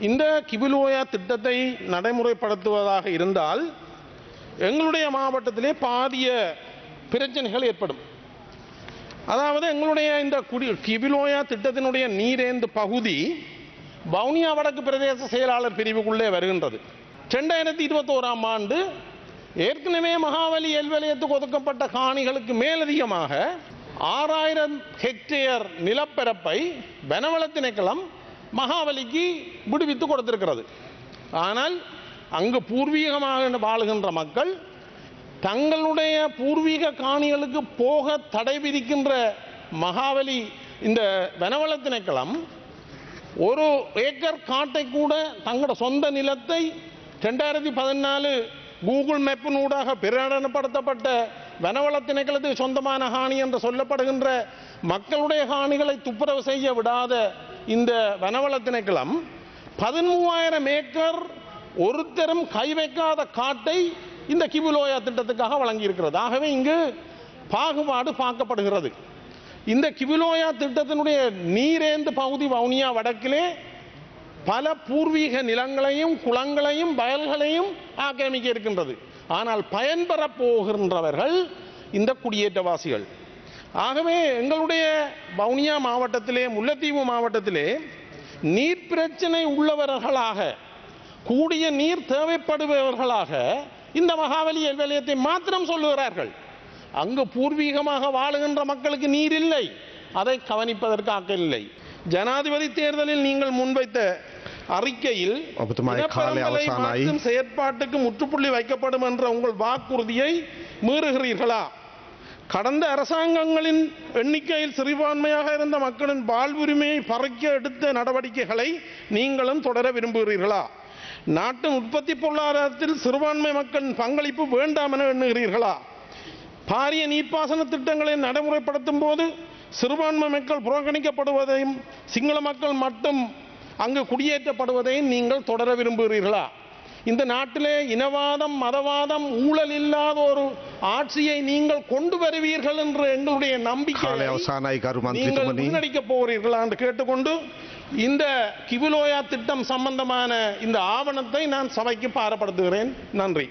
இந்த கிபிலோயா திட்டத்தை நடைமுறைப்படுத்துவதாக இருந்தால் எங்களுடைய மாவட்டத்திலே பாதிய பிரச்சனைகள் ஏற்படும். அதாவது எங்களுடைய இந்த குடி கிபிலோயா திட்டத்தினுடைய நீரேந்து பகுதி வவுனியா வடக்கு பிரதேச செயலாளர் பிரிவுக்குள்ளே வருகின்றது. ரெண்டாயிரத்தி இருபத்தோராம் ஆண்டு ஏற்கனவே மகாவலி எல்வலயத்துக்கு ஒதுக்கப்பட்ட காணிகளுக்கு மேலதிகமாக ஆறாயிரம் ஹெக்டேயர் நிலப்பரப்பை வனவள திணைக்களம் மகாபலிக்கு விடுவித்து கொடுத்திருக்கிறது. ஆனால் அங்கு பூர்வீகமாக வாழுகின்ற மக்கள் தங்களுடைய பூர்வீக காணிகளுக்கு போக தடை விதிக்கின்ற மகாவலி இந்த வனவள திணைக்களம் ஒரு ஏக்கர் காட்டை கூட தங்களோட சொந்த நிலத்தை ரெண்டாயிரத்தி பதினாலு கூகுள் மேப்பினூடாக பிரகடனப்படுத்தப்பட்ட வனவள திணைக்களத்துக்கு சொந்தமான காணி என்று சொல்லப்படுகின்ற மக்களுடைய காணிகளை துப்புரவு செய்ய விடாத இந்த வனவள திணைக்களம் பதிமூவாயிரம் ஏக்கர் ஒருத்தரும் கை வைக்காத காட்டை இந்த கிபுலோயா திட்டத்துக்காக வழங்கியிருக்கிறது. ஆகவே இங்கு பாகுபாடு பார்க்கப்படுகிறது. இந்த கிபிலோயா திட்டத்தினுடைய நீரேந்து பகுதி வவுனியா வடக்கிலே பல பூர்வீக நிலங்களையும் குளங்களையும் வயல்களையும் ஆக்கிரமிக்க இருக்கின்றது. ஆனால் பயன்பெறப் போகின்றவர்கள் இந்த குடியேற்றவாசிகள். ஆகவே எங்களுடைய வவுனியா மாவட்டத்திலே முல்லைத்தீவு மாவட்டத்திலே நீர் பிரச்சனை உள்ளவர்களாக கூடிய நீர் தேவைப்படுபவர்களாக இந்த மகாவலி விலையத்தை மாத்திரம் சொல்லுகிறார்கள். அங்கு பூர்வீகமாக வாழுகின்ற மக்களுக்கு நீர் இல்லை. அதை கவனிப்பதற்காக இல்லை. ஜனாதிபதி தேர்தலில் நீங்கள் முன்வைத்த அறிக்கையில் செயற்பாட்டுக்கு முற்றுப்புள்ளி வைக்கப்படும் என்ற உங்கள் வாக்குறுதியை மீறுகிறீர்களா? கடந்த அரசாங்கங்களின் எண்ணிக்கையில் சிறுபான்மையாக இருந்த மக்களின் வாழ்வுரிமையை பறிக்க எடுத்த நடவடிக்கைகளை நீங்களும் தொடர விரும்புகிறீர்களா? நாட்டின் உற்பத்தி பொருளாதாரத்தில் சிறுபான்மை மக்களின் பங்களிப்பு வேண்டாம் என எண்ணுகிறீர்களா? பாரிய நீர்ப்பாசன திட்டங்களை நடைமுறைப்படுத்தும் போது சிறுபான்மை மக்கள் புறக்கணிக்கப்படுவதையும் சிங்கள மக்கள் மட்டும் அங்கு குடியேற்றப்படுவதையும் நீங்கள் தொடர விரும்புகிறீர்களா? இந்த நாட்டிலே இனவாதம் மதவாதம் ஊழல் இல்லாத ஒரு ஆட்சியை நீங்கள் கொண்டு வருவீர்கள் என்ற எங்களுடைய நம்பிக்கை. நீங்கள் முன்னடிக்க போகிறீர்களா என்று கேட்டுக்கொண்டு இந்த கிவிலோயா திட்டம் சம்பந்தமான இந்த ஆவணத்தை நான் சபைக்கு பாரப்படுத்துகிறேன். நன்றி.